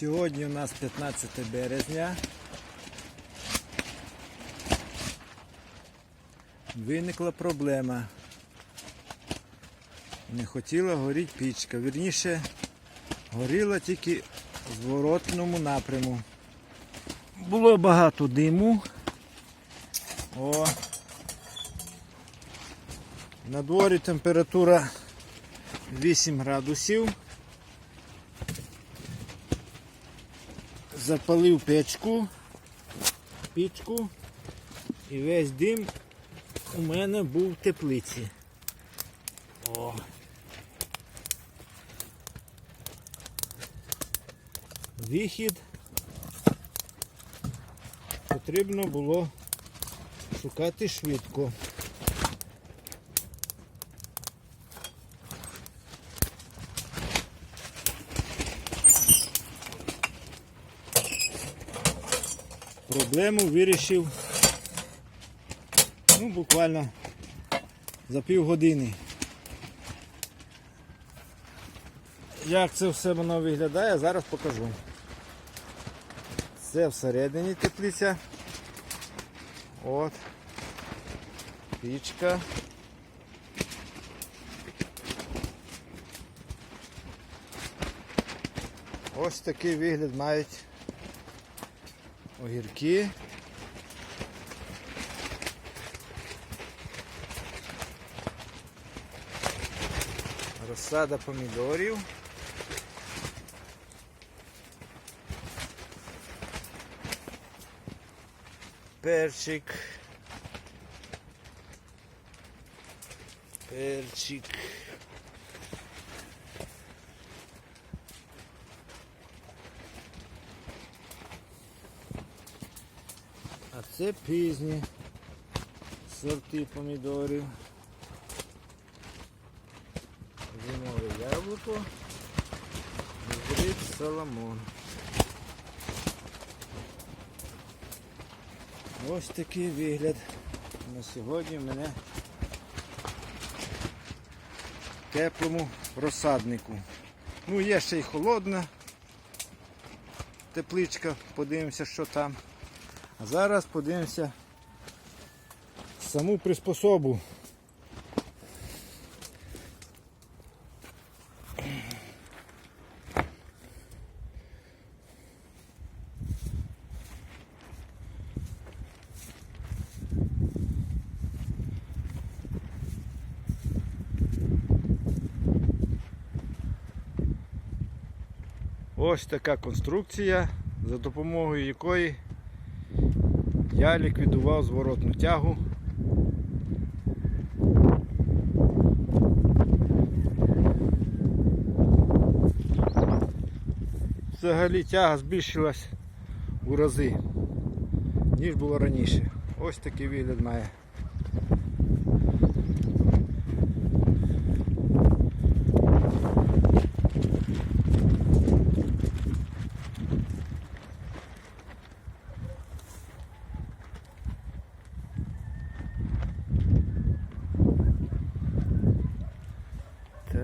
Сьогодні у нас 15 березня. Виникла проблема. Не хотіла горіти пічка. Вірніше, горіла тільки в зворотному напряму. Було багато диму. О. На дворі температура 8 градусів. Запалив печку, пічку і весь дим у мене був в теплиці. О. Вихід потрібно було шукати швидко. Проблему вирішив ну, буквально за півгодини. Як це все воно виглядає, зараз покажу. Це всередині теплиця. От. Пічка. Ось такий вигляд мають огірки. Розсада помідорів. Перчик. Перчик. А це пізні сорти помідорів. Зимове яблуко. Гриб Соломон. Ось такий вигляд на сьогодні в мене теплому розсаднику. Ну, є ще й холодна тепличка, подивимося, що там. А зараз подивимося саму приспособу. Ось така конструкція, за допомогою якої я ліквідував зворотну тягу. Взагалі тяга збільшилась у рази, ніж було раніше. Ось такий вигляд має.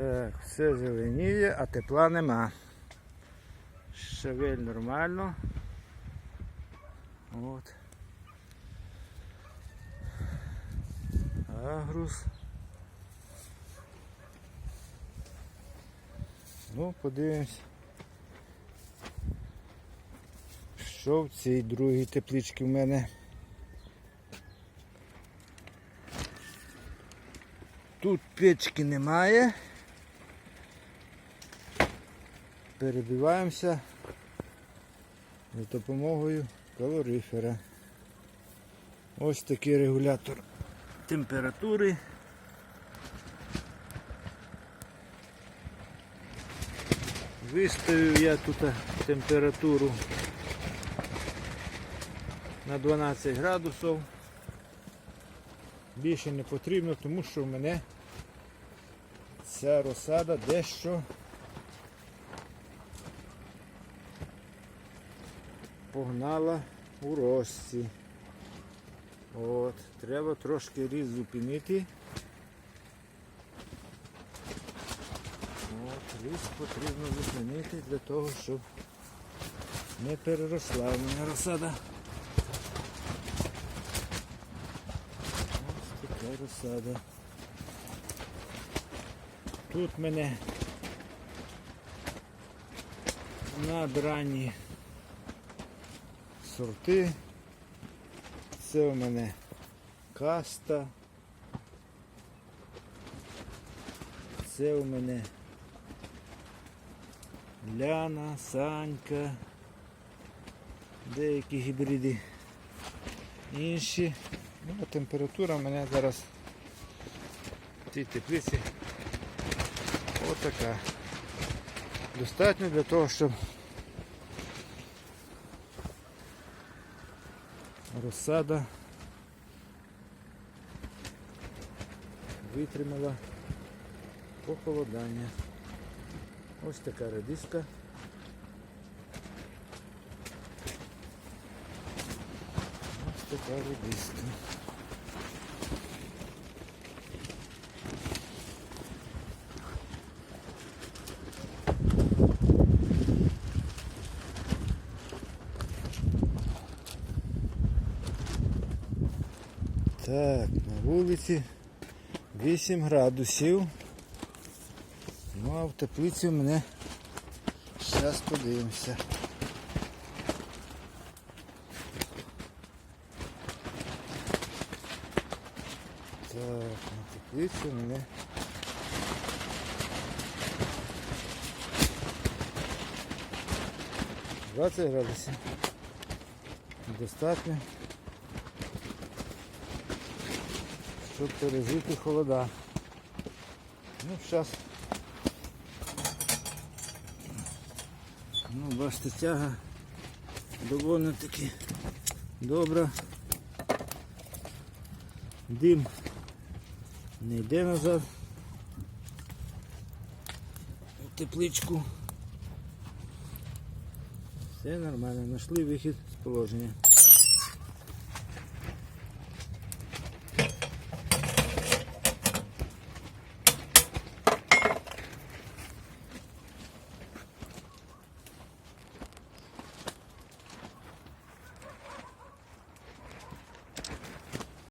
Так, все зеленіє, а тепла нема. Шевель нормально. От. Агрус. Ну, подивимось. Що в цій другій тепличці в мене? Тут печки немає. Перебиваємося за допомогою калорифера. Ось такий регулятор температури. Виставив я тут температуру на 12 градусів. Більше не потрібно, тому що в мене ця розсада дещо погнала у росці. От, треба трошки різ зупинити. От, різ потрібно зупинити для того, щоб Не переросла в мене розсада. Ось така розсада. Тут мене надранні сорти. Це у мене каста. Це у мене Ляна, Санька, деякі гібриди інші. Ну, а температура в мене зараз в цій теплиці отака. Достатньо для того, щоб розсада витримала похолодання. Ось така редиска. Ось така редиска. Так, на вулиці 8 градусів. Ну а в теплиці в мене зараз подивимося. Так, на теплиці в мене. Двадцять градусів. Достатньо. Щоб пережити холода. Ну, зараз. Ну, бачите, тяга доволі таки добра. Дим не йде назад. У тепличку. Все нормально, знайшли вихід з положення.